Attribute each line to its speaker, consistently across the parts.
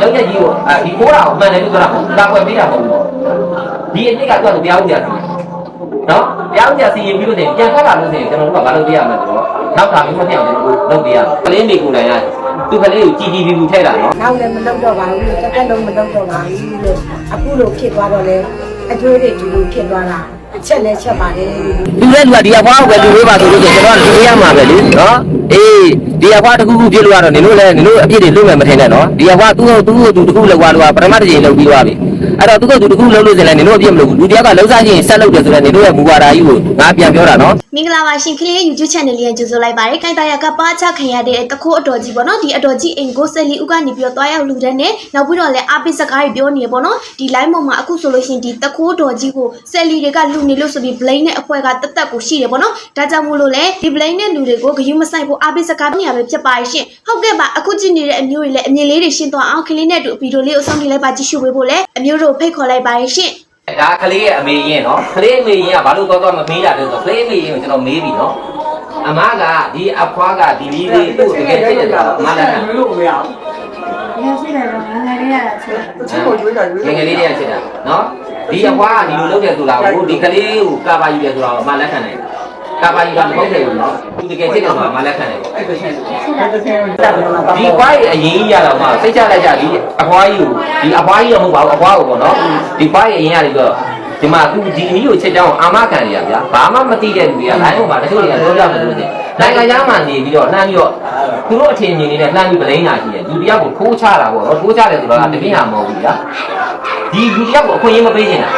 Speaker 1: လောက်ချက်ကြီးကိုအဲဒီကိုးတာကိုမှန်တယ်လို့ပြောတာမဟုတ်ကာကွယ်ပေးတာမဟုတ်ဘူးဒီအစ်စ်ကတော့တရားဥပဒေစီနော်တရားဥပဒေစီရင်ပြီးလို့ဆိုရင်ပြန်ထွက်လာလို့ဆိုရင်ကျွန်တော်တို့ကဘာလုပ်ပေးရမလဲဆိုတော့နောက်တာမျိုးမဖြစ်အောင်ကျွန်တော်တို့လုပ်ပေးရမယ်ကလေးမိကိုယ်တိုင်ကသူကလေးကိုကြည်ကြည်ပြီးပြီးထဲတာနော်
Speaker 2: နောက်လည်းမလုပ်တော့ပါဘူးလို့တစ်သက်လုံးမလုပ်တော့ပါဘူးလို့အခုလိုဖြစ်သွားတော့လေအကျွေးတွေဒီလိုဖြစ်သွားတာ အချက်လဲချက်ပါတယ်
Speaker 1: လူတဲ့လူကဒီအဖွားကိုပဲလူဝေးပါဆိုလို့ဆိုကျွန်တော်ကလူဝေးရမှာပဲလေနော်အေးဒီအဖွားတစ်ခုခုပြစ်လို့ရတော့နင်တို့လည်းနင်တို့အပြစ်တွေလုပ်မယ်မထင်နဲ့နော်ဒီအဖွားသူ့ကိုသူ့ကိုသူတစ်ခုလောက်သွားလို့ကပထမတစ်ချိန်လုပ်ပြီးသွားပြီ အဲ့တော့သူ့ကိုသူတစ်ခုလုပ်လို့ဆိုရင်လည်းနင်တို့အပြစ်မလုပ်ဘူးလူတယောက်ကလှုပ်ရှားခြင်းဆက်လုပ်တယ်ဆိုတော့နင်တို့ရဲ့မူဝါဒကြီးကိုငါပြန်ပြောတာနော်
Speaker 3: မင်္ဂလာပါရှင်ကလေး YouTube channel လေးရဲ့ကြိုဆိုလိုက်ပါတယ်။ခိုင်တာရကပါချခံရတဲ့တခိုးအတော်ကြီးပေါ့နော်။ဒီအတော်ကြီးအိမ်ကိုဆက်လီဦးကနေပြီးတော့တွားရောက်လူတဲ့နဲ့နောက်ပြီးတော့လည်းအားပေးစကားတွေပြောနေရပေါ့နော်။ဒီ line ပေါ်မှာအခုဆိုလို့ရှိရင်ဒီတခိုးတော်ကြီးကိုဆက်လီတွေကလူနေလို့ဆိုပြီး blame နဲ့အဖွဲကတက်တက်ကိုရှိတယ်ပေါ့နော်။ဒါကြောင့်မို့လို့လည်းဒီ blame နဲ့လူတွေကိုဂယုမဆိုင်ဖို့အားပေးစကားနေရပဲဖြစ်ပါရှင်။ဟုတ်ကဲ့ပါအခုကြည့်နေတဲ့အမျိုးတွေလည်းအမြင်လေးတွေရှင်းသွားအောင်ကလေးနဲ့အတူဗီဒီယိုလေးကိုစောင့်ကြည့်လိုက်ပါကြည့်ရှုပေးဖို့လည်းအမျိုးတို့ဖိတ်ခေါ်လိုက်ပါရှင်။
Speaker 1: ဒါကလေးရဲ့အမေရင်နော်ကလေးအမေရင်ကဘာလို့တော့တော့မမေးတာလဲဆိုတော့ကလေးအမေရင်ကိုကျွန်တော်မေးပြီနော်အမကဒီအဖွားကဒီလေးလေးသူ့ကိုတကယ်ဖြစ်တယ်ဆိုတော့အမလည်း
Speaker 4: လို့မရဘူး
Speaker 5: ရရှိတယ်တော့ငငယ်လေးရတာချက်
Speaker 4: ချစ်ကိုကျွေးတာကျွေး
Speaker 1: ငယ်ငယ်လေးတည်းဖြစ်တာနော်ဒီအဖွားကဒီလိုလုပ်တယ်ဆိုတာကိုဒီကလေးကိုကာပါယူတယ်ဆိုတာကိုအမလက်ခံနိုင်တယ် ကာပါယူတာမဟုတ်တယ်ဘူးနော်သူတကယ်ဖြစ်တယ်ဆိုတာအမလက်ခံနိုင်တယ်
Speaker 4: အဲ့ဒါချင်းအဲ့ဒါချင်းတက်တယ်မှာ
Speaker 1: ဒီဖွားရဲ့အရင်ကြီးရတော့မှစိတ်ချလိုက်ကြဒီအဖွားကြီးကိုဒီအဖွားကြီးတော့မဟုတ်ပါဘူးအဖွားကိုပေါ့နော်ဒီဖွားရဲ့အရင်ရတယ်ဆိုတော့ဒီမှာသူဒီအမီးကိုချက်တောင်းအာမခံရဗျာဘာမှမသိတဲ့လူတွေကလိုင်းပေါ်မှာတချို့တွေကပြောကြတယ်လို့ဆိုနိုင်ငံသားမှနေပြီးတော့လှမ်းပြီးတော့သူတို့အထင်မြင်နေတဲ့လှမ်းပြီးပလိန်းတာရှိတယ်လူတယောက်ကိုခိုးချတာပေါ့နော်ခိုးချတယ်ဆိုတော့တပင်းဟာမဟုတ်ဘူးဗျာဒီလူတယောက်ကိုအခွင့်အရေးမပေးနေတာ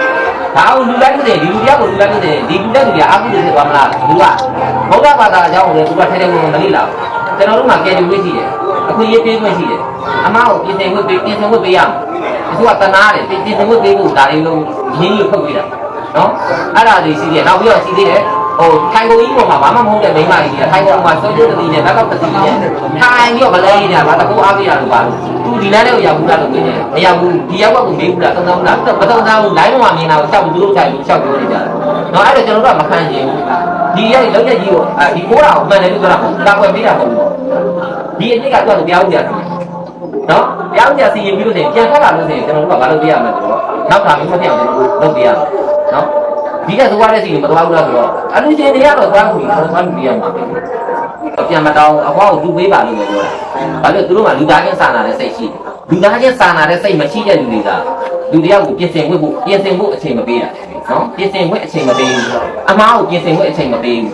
Speaker 1: ဒါအောင်လူလိုက်လို့ဆိုရင်ဒီလူတယောက်ကိုလူလိုက်လို့ဆိုရင်ဒီလူတဲ့လူတွေကအာဟုတွေဖြစ်သွားမလားလူကဘုရားဘာသာအကြောင်းကိုလည်းသူကထဲထဲဝင်ဝင်မလိလာဘူးကျွန်တော်တို့မှာကဲတူလေးရှိတယ်အခွင့်အရေးပေးခွင့်ရှိတယ်အမားကိုပြင်ဆင်ခွင့်ပေးပြင်ဆင်ခွင့်ပေးရမယ်အခုကတနာတယ်ပြင်ဆင်ခွင့်ပေးဖို့ဒါတွေလုံးရင်းကြီးထုတ်ပြတာနော်အဲ့ဒါတွေရှိတယ်နောက်ပြီးတော့ရှိသေးတယ် ဟိုထိုင်ကိုကြီးပေါ်မှာဘာမှမဟုတ်တဲ့မိန်းမကြီးကထိုင်ကိုမှာဆွဲကြိုးတတိနဲ့နောက်တော့တတိနဲ့ထိုင်ပြီးတော့မလဲနေတာဗာတကူအားပေးရလို့ပါလို့သူဒီလမ်းလေးကိုရောက်ဘူးလားလို့ပြောနေတယ်မရောက်ဘူးဒီရောက်ကိုမေးဘူးလားသုံးသောင်းလားမသုံးသောင်းဘူး line မှာမြင်တာကိုချက်ဘူးသူတို့ထိုင်ပြီးချက်ပြောနေကြတယ်နော်အဲ့ဒါကျွန်တော်တို့ကမခံချင်ဘူးဒီရဲ့လောက်ချက်ကြီးကိုဒီကိုးတာကိုမှန်တယ်လို့ပြောတာမဟုတ်ကာကွယ်ပေးတာမဟုတ်ဘူးဒီအစ်စ်ကတော့တရားဥပဒေစီနော်တရားဥပဒေစီရင်ပြီးလို့ဆိုရင်ပြန်ထွက်လာလို့ဆိုရင်ကျွန်တော်တို့ကဘာလုပ်ပေးရမလဲဆိုတော့နောက်တာမျိုးမဖြစ်အောင်ကျွန်တော်တို့လုပ်ပေးရမယ်နော် ဒီကသွားတဲ့စီကိုမသွားဘူးလားဆိုတော့အလူရှင်တွေကတော့သွားမှုကိုသွားမှုပြရမှာပဲပြန်မတောင်းအကွာကိုသူ့ပေးပါလို့ပြောတာဘာလို့သူတို့ကလူသားချင်းစာနာတဲ့စိတ်ရှိတယ်လူသားချင်းစာနာတဲ့စိတ်မရှိတဲ့လူတွေကလူတယောက်ကိုပြင်ဆင်ဖို့ပြင်ဆင်ဖို့အချိန်မပေးတာနော်ပြင်ဆင်ဖို့အချိန်မပေးဘူးအမားကိုပြင်ဆင်ဖို့အချိန်မပေးဘူး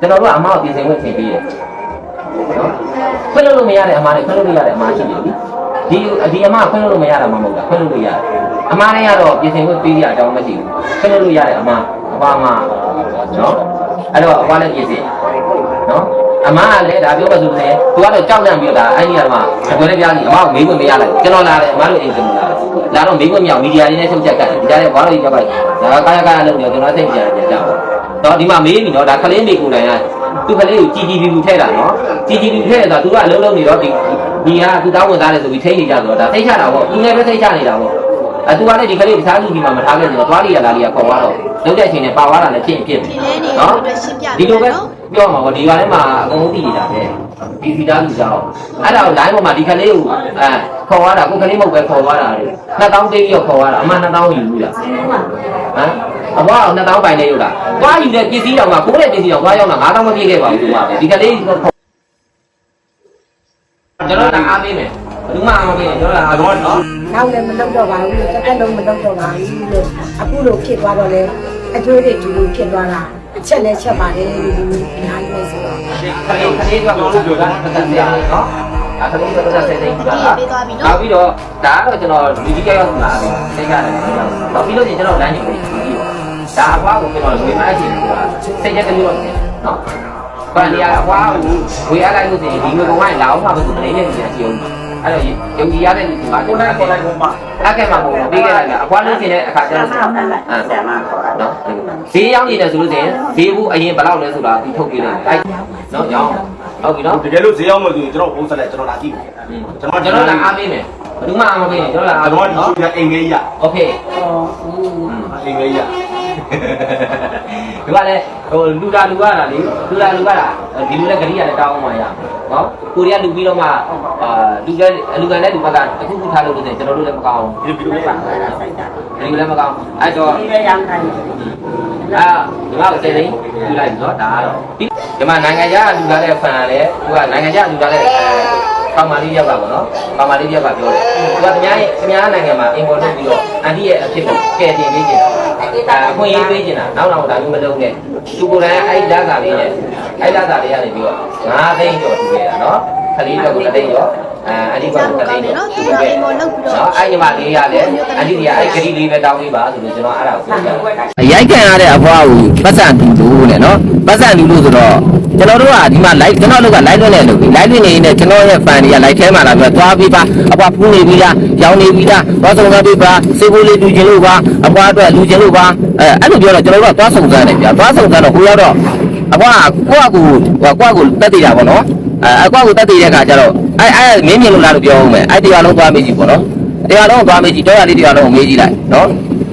Speaker 1: ကျွန်တော်တို့ကအမားကိုပြင်ဆင်ဖို့အချိန်ပေးတယ်နော်ခွင့်လို့လို့မရတဲ့အမားတွေခွင့်လို့လို့ရတဲ့အမားရှိတယ်ဒီဒီအမားခွင့်လို့လို့မရတာမှမဟုတ်တာခွင့်လို့လို့ရတယ် အမားတွေကတော့ပြင်ဆင်ဖို့ပေးရအကြောင်းမရှိဘူးခွင့်လို့လို့ရတဲ့အမားအပါအမားနော်အဲ့တော့အကွာလည်းပြင်ဆင်နော်အမားကလည်းဒါပြောပါဆိုရင်သူကတော့ကြောက်လန့်ပြီးတော့ဒါအဲ့ဒီကမှအကွယ်လေးပြားကြီးအမားကိုမေးခွင့်မရလိုက်ကျွန်တော်လာတယ်အမားတို့အိမ်ကျွန်တော်လာတယ်လာတော့မေးခွင့်မရမီဒီယာရင်းနဲ့ထုတ်ချက်ကတ်ဒီကြားထဲဘာလို့ကြောက်လိုက်ဒါကကာယကာယလုပ်ပြီးတော့ကျွန်တော်စိတ်ကြတယ်ကြောက်တော့ဒီမှာမေးပြီနော်ဒါခလေးမေကိုယ်တိုင်ကသူခလေးကိုជីជីပီပူထဲတာနော်ជីជីပီထဲတာသူကအလုံးလုံးနေတော့ဒီဒီကသူတောင်းဝင်သားတယ်ဆိုပြီးထိနေကြဆိုတော့ဒါသိချတာပေါ့သူလည်းပဲသိချနေတာပေါ့ အဲသူကလည်းဒီခလေးတခြားလူဒီမှာမထားခဲ့ဆိုတော့သွားလိရလာလိရခေါ်သွားတော့လုံးတဲ့အချိန်နဲ့ပါသွားတာလည်းဖြစ်ဖြစ်
Speaker 3: ဒီလဲနေလို့အတွက်ရှင်းပြ
Speaker 1: ဒီ
Speaker 3: ပေး
Speaker 1: လိုပဲ
Speaker 3: မယ်နော်
Speaker 1: ပြောမှာပေါ့ဒီကလည်းမှာအကုန်လုံးသိနေတာပဲဒီစီသားလူကြောင်းအဲ့ဒါကို line ပေါ်မှာဒီခလေးကိုအဲခေါ်သွားတာကိုခလေးမဟုတ်ပဲခေါ်သွားတာလေ2000ပေးပြီးတော့ခေါ်သွားတာအမှ2000ယူဘူးလားဟမ်အဘွားအောင်2000ပိုင်နေရုပ်လားသွားယူတဲ့ပစ္စည်းတော်မှာကိုယ်တဲ့ပစ္စည်းတော်သွားရောက်တာ9000မပြည့်ခဲ့ပါဘူးဒီမှာပဲဒီကလေးကိုခေါ်ကျွန်တော်ကအားပေးမယ်ဘယ်သူမှအားမပေးနဲ့ကျွန်တော်ကအားပေးနော်
Speaker 2: နောက်လည်းမလုပ်တော့ပါဘူးလို့တစ်သက်လုံးမလုပ်တော့ပါဘူးလို့အခုလိုဖြစ်သွားတော့လေအကျွေးတွေဒီလိုဖြစ်သွားတာအချက်လဲချက်ပါတယ်လို့ဒီလိုညာနေဆိုတော့
Speaker 1: ခလေးခလေးကဘာလို့ပြောတာပတ်သက်တယ်နော်အခလေးကပတ်သက်တဲ့စိတ်ကနောက်ပြီးတော့ဒါကတော့ကျွန်တော်လူကြီးကြောက်လာပြီစိတ်ရတယ်နောက်ပြီးလို့ကျွန်တော်လမ်းညွှန်ပြီးပြီးတော့ဒါအဖွားကိုကျွန်တော်ဝေမအချင်းဆိုတာစိတ်ရက်ကလေးတော့နော်ဘာလျာအဖွားကိုဝေအလိုက်လို့ဆိုရင်ဒီငွေကောင်ကလာအောင်မှာပဲသူမနေနဲ့ကြီးချီအောင် အဲ့တော့ယုံကြည်ရတဲ့လူကကျွန်တော်ခေါ်လိုက်ပုံမှာအကဲမှာပုံပေးခဲ့လိုက်တာအဖွားလို့ရှင်တဲ့အခါကျတော့
Speaker 5: ဆရာမခေါ်တာ
Speaker 1: နော်ဈေးရောက်နေတယ်ဆိုလို့ဆိုရင်ဈေးဘူးအရင်ဘယ်လောက်လဲဆိုတာဒီထုတ်ပေးလိုက်အဲ့နော်ရောင်းဟုတ်ပြီနော်
Speaker 6: တကယ်လို့ဈေးရောက်မှဆိုရင်ကျွန်တော်ပုံစံနဲ့ကျွန်တော်လာကြည့်မယ်
Speaker 1: ကျွန်တော်ကျွန်တော်လာအားပေးမယ်ဘယ်သူမှအားမပေးနဲ့ကျွန်တော်လာအား
Speaker 6: ကျွန်
Speaker 1: ပေး
Speaker 6: တော်ဒီ
Speaker 1: နော်
Speaker 6: အိမ်ငယ်ကြီးရ
Speaker 1: โอเค
Speaker 6: အိမ်ငယ်ကြီးရ
Speaker 1: ဒီကလည်းဟိုလူလာလူရတာလေလူလာလူရတာဒီလိုလည်းဂရိရတယ်တောင်းအောင်ပါရနော်ကိုရီးယားလူပြီးတော့မှအာလူကလူကန်တဲ့လူဘက်ကတခုခုထားလို့လို့ကျွန်တော်တို့လည်းမကောင်း
Speaker 6: ဒီဗီဒီယိုလေးပါ
Speaker 5: အဲ့ဒါစိတ်ဓာတ်
Speaker 1: ဘူးဒီလိုလည်းမကောင်းအဲ့တော့
Speaker 5: ဒီလည်းရောင်းခိုင်းတယ်
Speaker 1: အာဒီမှာစေသိန်းယူလိုက်ပြီနော်ဒါကတော့ဒီမှာနိုင်ငံခြားလူလာတဲ့ဖန်လည်းသူကနိုင်ငံခြားလူလာတဲ့အဲကောင်မလေးရပါဘောနော်ကောင်မလေးရပါပြောတယ်သူကခင်ဗျားရဲ့ခင်ဗျားနိုင်ငံမှာအင်ပေါ်လုပ်ပြီးတော့အန်တီရဲ့အဖြစ်ကိုကဲတင်ပေးနေတာ အဲအခွင့်အရေးပေးနေတာနောက်နောက်ဒါမျိုးမလုပ်နဲ့သူကိုယ်တိုင်အဲ့ဒီလက်စာလေးနဲ့အဲ့လက်စာလေးကနေပြီးတော့9သိန်းကျော်ထူခဲ့တာနော်ခလေးတော့ကို3သိန်းကျော် အဲအဲ့ဒီဘက်က3သိန်းကျော်နော်အဲ့ညီမလေးရလည်းအန်တီကအဲ့ဂရီလေးပဲတောင်းပေးပါဆိုလို့ကျွန်တော်အဲ့ဒါကိုပြောပြတယ်အရိုက်ခံရတဲ့အဖွားကိုပတ်စံတူလို့နဲ့နော်ပတ်စံတူလို့ဆိုတော့ကျွန်တော်တို့ကဒီမှာ live ကျွန်တော်တို့က live လွှင့်နေလို့ live လွှင့်နေရင်ကျွန်တော်ရဲ့ fan တွေက live ထဲမှာလာပြီးတော့သွားပြီးပါအဖွားဖူးနေပြီးလားရောင်းနေပြီးလားသွားစုံစမ်းပြီးပါစေဖို့လေးတူချင်လို့ပါအဖွားအတွက်လူချင်လို့ပါအဲအဲ့လိုပြောတော့ကျွန်တော်တို့ကသွားစုံစမ်းတယ်ဗျာသွားစုံစမ်းတော့ဟိုရောက်တော့အဖွားကိုယ့်အကူကိုယ့်အကူတက်တည်တာပေါ့နော် အဲအကွာကိုတက်တည်တဲ့ခါကျတော့အဲအဲမင်းမြင်လို့လားလို့ပြောအောင်မယ်အဲ့တရားလုံးသွားမေးကြည့်ပေါ့နော်တရားလုံးသွားမေးကြည့်တော့ရလေးတရားလုံးကိုမေးကြည့်လိုက်နော်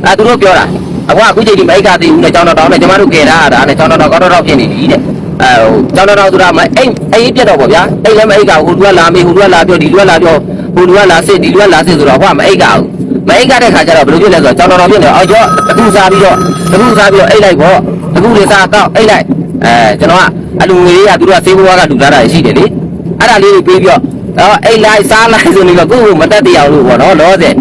Speaker 1: အဲသူတို့ပြောတာအခုအခုချိန်ဒီမိုက်ကတည်ဦးနဲ့ကျောင်းတော်တော်နဲ့ကျမတို့ကယ်တာဒါနဲ့ကျောင်းတော်တော်ကောက်တော်တော်ဖြစ်နေပြီတဲ့အဲဟိုကျောင်းတော်တော်ဆိုတာမအိမ်အိမ်ပြတ်တော့ပေါ့ဗျာအိမ်လည်းမအိတ်ကဟိုလူကလာမေးဟိုလူကလာပြောဒီလူကလာပြောဟိုလူကလာစစ်ဒီလူကလာစစ်ဆိုတော့ဟိုကမအိတ်ကဘူးမအိတ်ကတဲ့ခါကျတော့ဘယ်လိုဖြစ်လဲဆိုတော့ကျောင်းတော်တော်ဖြစ်နေအော်ကျော်အခုစားပြီးတော့အခုစားပြီးတော့အိတ်လိုက်ပေါ့အခုလေစားတော့အိတ်လိုက်အဲကျွန်တော်က အလူငွေတွေကသူတို့ကစေးဘွားကလူသားတာရှိတယ်လေအဲ့ဒါလေးတွေပေးပြီးတော့အော်အိတ်လိုက်စားလိုက်ဆိုနေတော့ကိုယ့်ကိုမတက်တရားလို့ပေါ့နော်လောဆယ်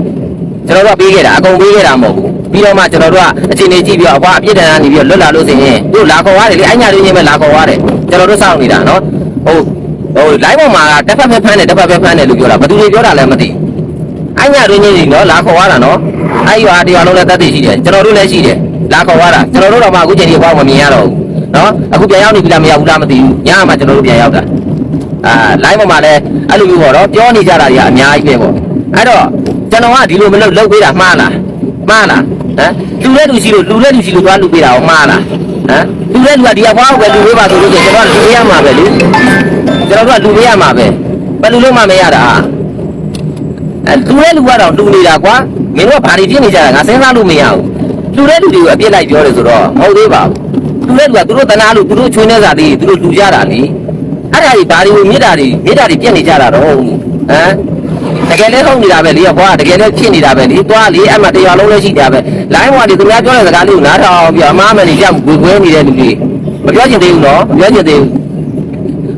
Speaker 1: ကျွန်တော်တို့ကပေးခဲ့တာအကုန်ပေးခဲ့တာမဟုတ်ဘူးပြီးတော့မှကျွန်တော်တို့ကအချိန်လေးကြည့်ပြီးတော့အကွာအပြစ်ဒဏ်ကနေပြီးတော့လွတ်လာလို့ဆိုရင်တို့လာခေါ်ရတယ်လေအညာလေးချင်းပဲလာခေါ်ရတယ်ကျွန်တော်တို့စောင့်နေတာနော်ဟိုဟို live ပေါ်မှာတစ်ဖက်ဖက်ဖမ်းတယ်တစ်ဖက်ဖက်ဖမ်းတယ်လို့ပြောတာဘယ်သူတွေပြောတာလဲမသိအညာလေးချင်းကြီးနော်လာခေါ်ရတာနော်အဲ့ရွာတရားလုံးလည်းတက်တည်ရှိတယ်ကျွန်တော်တို့လည်းရှိတယ်လာခေါ်ရတာကျွန်တော်တို့တော့မှအခုချိန်ကြီးဘောက်မမြင်ရတော့ဘူး နော်အခုပြန်ရောက်နေပြီလားမရောက်ဘူးလားမသိဘူးညမှာကျွန်တော်တို့ပြန်ရောက်တာအာ live ပေါ်မှာလည်းအဲ့လိုမျိုးပေါ့နော်ပြောနေကြတာတွေကအများကြီးပဲပေါ့အဲ့တော့ကျွန်တော်ကဒီလိုမလုပ်လုပ်ပေးတာမှားလားမှားလားဟမ်လူတဲ့လူရှိလို့လူတဲ့လူရှိလို့သွားလူပေးတာကိုမှားလားဟမ်လူတဲ့လူကဒီအဖွားကိုပဲလူပေးပါဆိုလို့ဆိုရင်ကျွန်တော်ကလူပေးရမှာပဲလေကျွန်တော်တို့ကလူပေးရမှာပဲဘယ်လူလို့မှမရတာအဲလူတဲ့လူကတော့လူနေတာကွာမင်းတို့ကဘာတွေဖြစ်နေကြတာငါစဉ်းစားလို့မရဘူးလူတဲ့လူတွေကိုအပြစ်လိုက်ပြောတယ်ဆိုတော့မဟုတ်သေးပါဘူးလူ တဲ့လူကသူတို့တနာလို့သူတို့ချွေးနေစားသေးသူတို့လူကြတာလေအဲ့ဒါကြီးဘာတွေကိုမြစ်တာတွေမြစ်တာတွေပြက်နေကြတာတော့ဟမ်တကယ်လည်းဟုတ်နေတာပဲလေကွာတကယ်လည်းဖြစ်နေတာပဲလေသွားလေအမှတရားလုံးလည်းရှိတာပဲလိုင်းဘွားဒီသူများပြောတဲ့စကားလေးကိုနားထောင်ပြီးအမားမယ်နေကြဝေခွဲနေတဲ့လူတွေမပြောချင်သေးဘူးနော်မပြောချင်သေးဘူး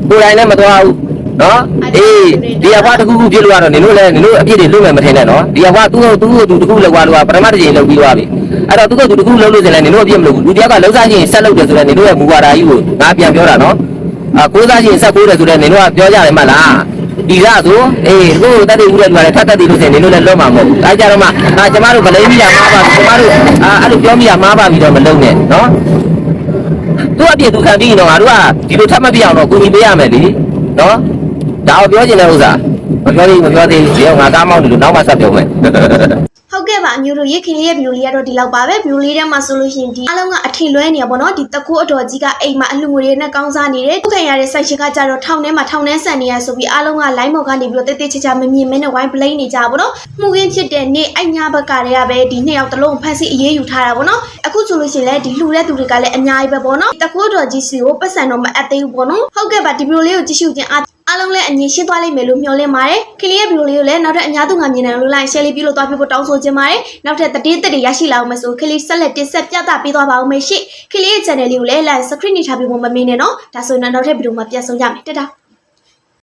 Speaker 1: ကိုယ်တိုင်လည်းမသွားဘူးနော်အေးဒီအဖွားတစ်ခုခုဖြစ်လို့ကတော့နင်တို့လည်းနင်တို့အပြစ်တွေလွတ်မယ်မထင်နဲ့နော်ဒီအဖွားသူ့သူ့သူတစ်ခုလောက်ကွာလို့ကပထမတစ်ချိန်လောက်ပြီးသွားပြီ အဲ့တော့သူ့သူတစ်ခုလောက်လို့ဆိုရင်နင်တို့အပြစ်မလုပ်ဘူးလူတယောက်ကလှုပ်ရှားချင်းဆက်လုပ်တယ်ဆိုတော့နင်တို့ရဲ့မူဝါဒကြီးကိုငါပြန်ပြောတာနော်အာကိုးစားချင်းဆက်ကိုးတယ်ဆိုတော့နင်တို့ကပြောကြတယ်မလားဒီကဆိုအေးကိုတက်တည်ဦးတဲ့လူကလည်းထပ်တက်တည်လို့ဆိုရင်နင်တို့လည်းလွတ်မှာမဟုတ်ဘူးဒါကြတော့မှအာကျမတို့ဗလိမ့်မိတာမှားပါပြီကျမတို့အာအဲ့လိုပြောမိတာမှားပါပြီတော့မလုံးနဲ့နော်သူ့အပြစ်သူခံပြီးရင်တော့ငါတို့ကဒီလိုထပ်မပြအောင်တော့ကိုကြီးပေးရမယ်လीနော်ဒါကိုပြောချင်တဲ့ဥစ္စာမပြောသေးဘူးမပြောသေးဘူးဒီတော့ငါကားမောင်းတယ်လို့နောက်မှဆက်ပြောမယ်
Speaker 3: ဟုတ်ကဲ့ ပါအမျိုးတို့ရေခင်လေးရဲ့ဗီဒီယိုလေးကတော့ဒီလောက်ပါပဲဗီဒီယိုလေးထဲမှာဆိုလို့ရှိရင်ဒီအားလုံးကအထင်လွဲနေရပါတော့ဒီတကူအတော်ကြီးကအိမ်မှာအလှငွေတွေနဲ့ကောင်းစားနေတယ်ခုခံရတဲ့ဆိုင်ရှင်ကကြတော့ထောင်ထဲမှာထောင်ထဲဆန်နေရဆိုပြီးအားလုံးက line မော်ကနေပြီးတော့တိတ်တိတ်ချာချာမမြင်မဲနဲ့ wine play နေကြပါတော့မှုရင်းဖြစ်တဲ့နေ့အိုက်ညာဘက်ကတွေကပဲဒီနှစ်ယောက်တလုံးဖမ်းဆီးအရေးယူထားတာပေါ့နော်အခုဆိုလို့ရှိရင်လည်းဒီလှူတဲ့သူတွေကလည်းအများကြီးပဲပေါ့နော်တကူအတော်ကြီးစီကိုပတ်စံတော့မအပ်သေးဘူးပေါ့နော်ဟုတ်ကဲ့ပါဒီဗီဒီယိုလေးကိုကြည့်ရှုခြင်းအား အားလုံးလည်းအငြင်းရှင်းသွားလိမ့်မယ်လို့မျှော်လင့်ပါတယ်။ခလီရဲ့ဗီဒီယိုလေးကိုလည်းနောက်ထပ်အများသူငါမြင်နိုင်လို့ like share လေးပြုလုပ်သွားပြဖို့တောင်းဆိုချင်ပါတယ်။နောက်ထပ်သတင်းသက်တွေရရှိလာအောင်မဆိုခလီဆက်လက်တင်ဆက်ပြသပေးသွားပါဦးမယ်ရှင့်။ခလီရဲ့ channel လေးကိုလည်း like subscribe နေထားပြီးမှမမေ့နဲ့နော်။ဒါဆိုရင်တော့နောက်ထပ်ဗီဒီယိုမှာပြန်ဆုံကြမယ်။တတား